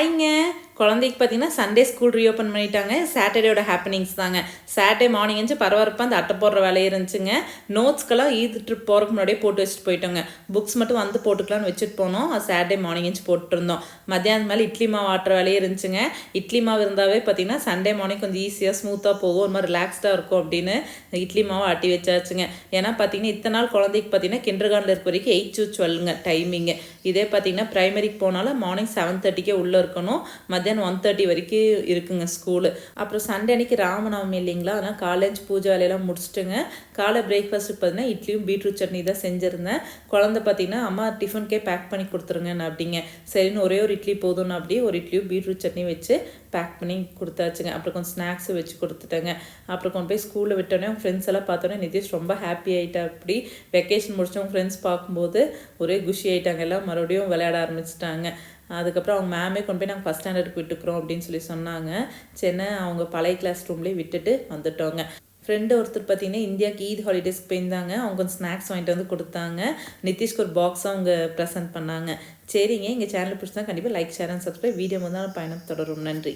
bye nha குழந்தைக்கு பார்த்தீங்கன்னா Sunday school reopen பண்ணிட்டாங்க. சாட்டர்டேயோட ஹாப்பனிங்ஸ் தாங்க. சாட்டர்டே மார்னிங் இருந்துச்சு பரபரப்பாக அந்த அட்டை போடுற வேலையே இருந்துச்சுங்க. நோட்ஸ்க்கெல்லாம் ஈத் ட்ரிப் போகிறதுக்கு முன்னாடியே போட்டு வச்சுட்டு போயிட்டோங்க. புக்ஸ் மட்டும் வந்து போட்டுக்கலாம்னு வச்சுட்டு போனோம். சாட்டர்டே மார்னிங் இருந்துச்சு போட்டுருந்தோம். மத்தியானம் மேலே இட்லி மாவு ஆட்டுற வேலையே இருந்துச்சுங்க. இட்லி மாவு இருந்தாவே பார்த்தீங்கன்னா சண்டே மார்னிங் கொஞ்சம் ஈஸியாக ஸ்மூத்தாக போகும். ஒரு மாதிரி ரிலாக்ஸ்டாக இருக்கும் அப்படின்னு இட்லி மாவு ஆட்டி வச்சாச்சுங்க. ஏன்னா பார்த்தீங்கன்னா இத்தனை நாள் குழந்தைக்கு பார்த்தீங்கன்னா கிண்டர் கார்டில் இருக்க வரைக்கும் எயிட் டு டுவெல்ங்க டைமிங்கு இதே பார்த்தீங்கன்னா ப்ரைமரிக்கு போனாலும் மார்னிங் செவன் தேர்ட்டிக்கே உள்ளே இருக்கணும். மத்தியானம் ஒன் தேர்ட்டி வரைக்கும் இருக்குங்க ஸ்கூலு அப்புறம் சண்டே அன்னைக்கு ராமநவமி இல்லைங்களா? அதனால் காலேஜ் பூஜை வேலையெல்லாம் முடிச்சுட்டுங்க. காலை பிரேக்ஃபாஸ்ட் பார்த்தீங்கன்னா இட்லியும் பீட்ரூட் சட்னி தான் செஞ்சுருந்தேன். குழந்தை பார்த்தீங்கன்னா அம்மா டிஃபனுக்கே பேக் பண்ணி கொடுத்துருங்கன்னு அப்படிங்க. சரின்னு ஒரே ஒரு இட்லி போதும்னு அப்படியே ஒரு இட்லியும் பீட்ரூட் சட்னி வச்சு பேக் பண்ணி கொடுத்தாச்சுங்க. அப்புறம் கொஞ்சம் ஸ்நாக்ஸு வச்சு கொடுத்துட்டேங்க. அப்புறம் கொண்டு போய் ஸ்கூலில் விட்டோன்னே அவங்க ஃப்ரெண்ட்ஸ் எல்லாம் பார்த்தோன்னே நிதிஷ் ரொம்ப ஹாப்பி ஆகிட்டா அப்படி வெக்கேஷன் முடிச்சவங்க ஃப்ரெண்ட்ஸ் பார்க்கும்போது ஒரே குஷி ஆகிட்டாங்க எல்லாம் மறுபடியும் விளையாட ஆரம்பிச்சிட்டாங்க. அதுக்கப்புறம் அவங்க மேமே கொண்டு போய் நாங்கள் ஃபஸ்ட் ஸ்டாண்டர்டுக்கு விட்டுக்கிறோம் அப்படின்னு சொல்லி சொன்னாங்க. சென்னை அவங்க பழைய கிளாஸ் ரூம்லேயே விட்டுட்டு வந்துட்டோங்க. ஃப்ரெண்டு ஒருத்தர் பார்த்தீங்கன்னா இந்தியாவுக்கு ஈத் ஹாலிடேஸ்க்கு போயிருந்தாங்க. அவங்க கொஞ்சம் ஸ்நாக்ஸ் வாங்கிட்டு வந்து கொடுத்தாங்க. நிதிஷ்க்கு ஒரு பாக்ஸாக அவங்க ப்ரெசென்ட் பண்ணாங்க. சரிங்க எங்கள் சேனல் பிடிச்சா கண்டிப்பாக like share and subscribe video வந்தாலும் பயணம் தொடரும் நன்றி.